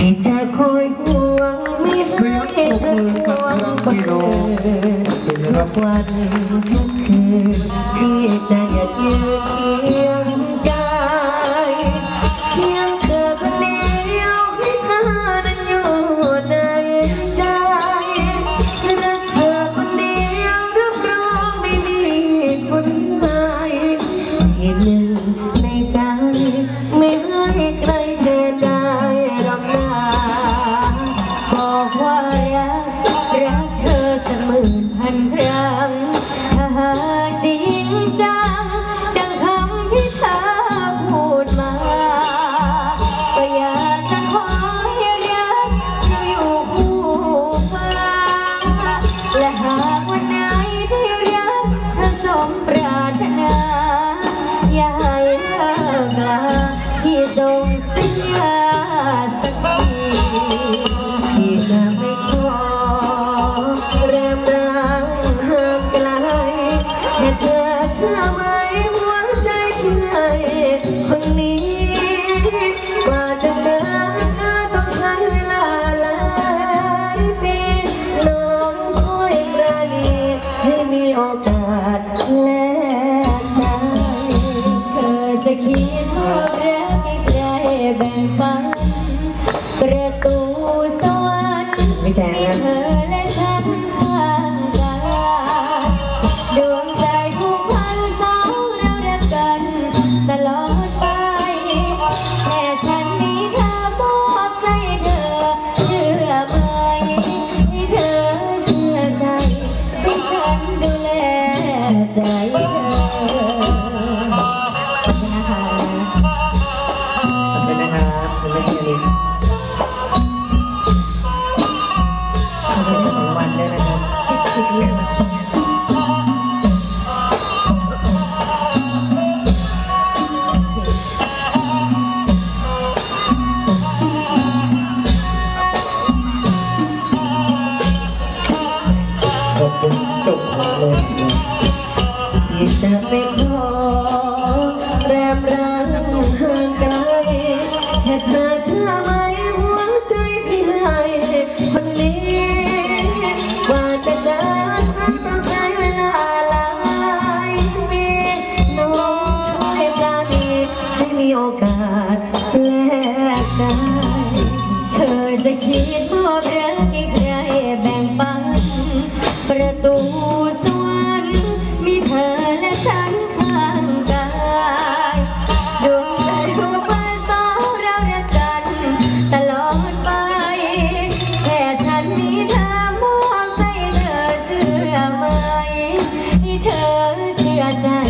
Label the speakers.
Speaker 1: ที่จะคอยห่วงไม่ให้เธอห่วงคนอื่นทุกวันทุกคืนที่จะอยากยืนเคียง ว่า
Speaker 2: รักรักเธอสักหมื่นพันครั้ง ถ้าหากจริงจัง ดังคำที่เธอพูดมา ก็อยากจะขอให้รักเราอยู่คู่ฟ้าและหากวันไหนที่รักเธอสมปรารถนา อย่าให้เลิกลาที่จงสัญญา
Speaker 1: อจะ
Speaker 2: คิดว่ารักให้ใครแบ่งปันประตูสวรรค์
Speaker 1: ไม่แจ้ง
Speaker 2: มี
Speaker 1: นะ
Speaker 2: เธอและ จะ
Speaker 1: ไม่ขอแรมร้างห่างไกลแค่เธอเชื่อไหมหัวใจพี่ให้คนนี้กว่าจะเจอเธอต้องใช้เวลาหลายปีน้องช่วยปราณีให้มีโอกาสแลกใจ
Speaker 2: เธอจะคิด that